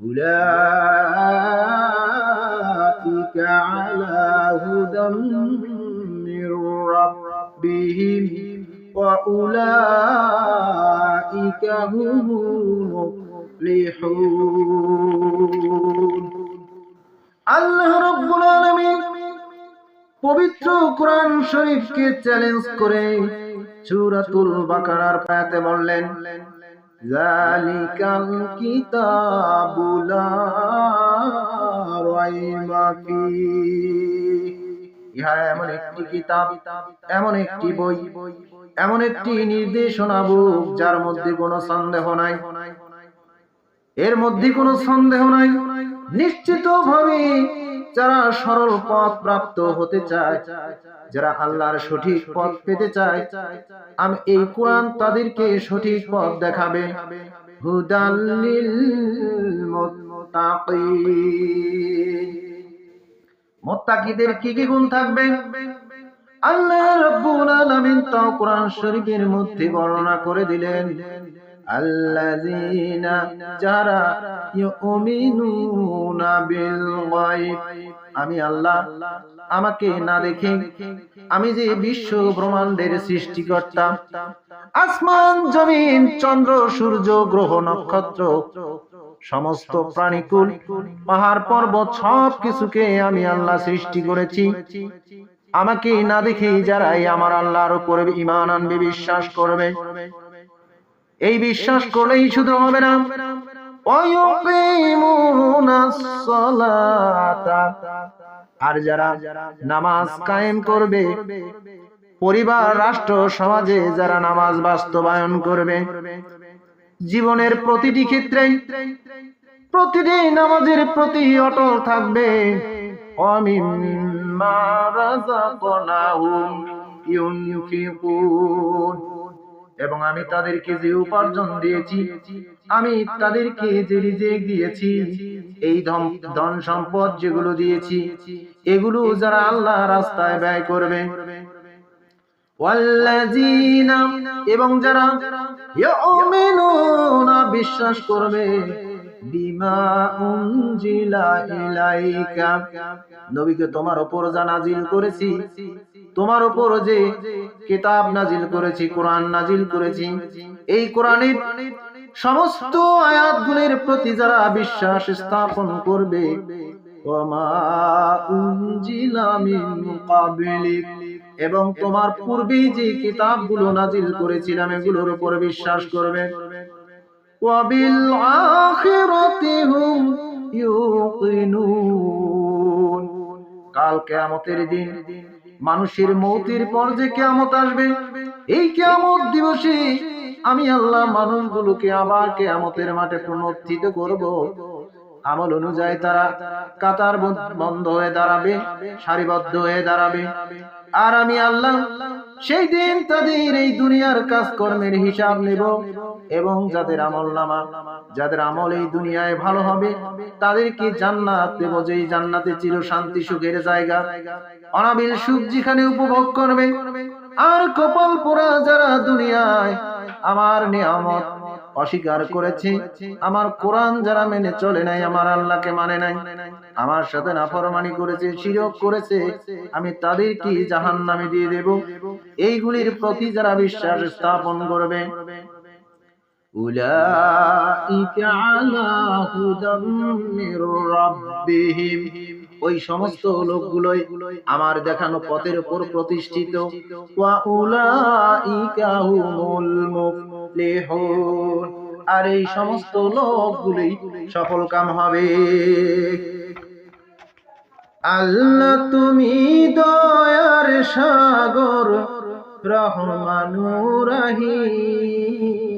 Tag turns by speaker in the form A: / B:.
A: أولئك على هدى من ربهم وأولئك هم المفلحون আল্লাহ রব্বুল আলামিন পবিত্র কোরআন শরীফকে চ্যালেঞ্জ করে সূরাতুল বাকারার পায়াতে বললেন জালিকাল কিতাবু লা রাইবা ফীহ ইহা এমন একটি কিতাব, এমন একটি বই, এমন একটি নির্দেশনা বুক যার মধ্যে কোনো সন্দেহ নাই। এর মধ্যে কোনো সন্দেহ নাই। নিশ্চিত ভাবে যারা সরল পথ প্রাপ্ত হতে চায়, যারা আল্লাহর সঠিক পথ পেতে চায়, আমি এই কোরআন তাদেরকে সঠিক পথ দেখাবে। মোত্তাকিদের কি কি গুণ থাকবে? আল্লাহ রাব্বুল আলামিন তা কোরআন শরীফের মধ্যে বর্ণনা করে দিলেন আল্লাযীনা যারা ইউমিনুনা আমি আল্লাহ, আমাকে না দেখে আমি যে বিশ্ব ব্রহ্মাণ্ডের সৃষ্টিকর্তা। আসমান, জমিন, চন্দ্র, সূর্য, গ্রহ, নক্ষত্র, সমস্ত প্রাণীকুল, পাহাড়, পর্বত সব কিছুকে আমি আল্লাহ সৃষ্টি করেছি। আমাকে না দেখে যারাই আমার আল্লাহর উপরে ইমান আনবে, বিশ্বাস করবে। এই বিশ্বাস করলেই শুধু হবে না। আর যারা নামাজ কায়েম করবে, পরিবার, রাষ্ট্র, সমাজে যারা নামাজ বাস্তবায়ন করবে, জীবনের প্রতিটি ক্ষেত্রে প্রতিটি নামাজের প্রতি অটল থাকবে। এবং আমি তাদেরকে যে উপার্জন দিয়েছি আমি তাদেরকে যে রিজেক দিয়েছি এই ধন সম্পদ যেগুলো দিয়েছি এগুলো যারা আল্লাহ রাস্তায় ব্যয় করবে। এবং যারা বিশ্বাস করবে। নবীকে তোমার ওপর যা নাজিল করেছি, তোমার যে কিতাব নাজিল করেছি, কোরআন নাজিল করেছি, এই কোরআনের সমস্ত আয়াতগুলির প্রতি যারা বিশ্বাস স্থাপন করবে এবং তোমার পূর্বে যে কিতাবগুলো নাজিল করেছিলাম, এগুলোর উপর বিশ্বাস করবে। কাল কেয়ামতের দিন মানুষের মৌতির পর যে কেয়ামত আসবে, এই কেয়ামত দিবসে আমি আল্লাহ মানুষগুলোকে আবার কেয়ামতের মাঠে পুনরুত্থিত করব। আমল অনুযায়ী তারা কাতার বন্ধ হয়ে দাঁড়াবে, সারিবদ্ধ হয়ে দাঁড়াবে। আর আমি আল্লাহ সেই দিন তাদের এই দুনিয়ার কাজকর্মের হিসাব নেব এবং যাদের আমল নামা, যাদের আমল এই দুনিয়ায় ভালো হবে, তাদেরকে জান্নাত দেব, যেই জান্নাতে চির শান্তি, সুখের জায়গা। অনাবিল সুখ যেখানে উপভোগ করবে, আর কপাল পোড়া যারা দুনিয়ায়, আমার নিয়ামত অস্বীকার করেছে। আমার কোরআন যারা মেনে চলে নাই আমার আল্লাহকে মানে নাই। আমার সাথে নাফরমানি করেছে শিরক করেছে। আমি তাদের কি জাহান নামে দিয়ে দেব? এইগুলির প্রতি যারা বিশ্বাস স্থাপন করবে। উলাইকা আলা হুদাম মির রাব্বিহিম। ওই সমস্ত লোকগুলোই আমার দেখানো পথের উপর প্রতিষ্ঠিত। আর এই সমস্ত লোকগুলোই সফল কাম হবে। আল্লাহ তুমি দয়ার সাগর রহমানুর রহিম।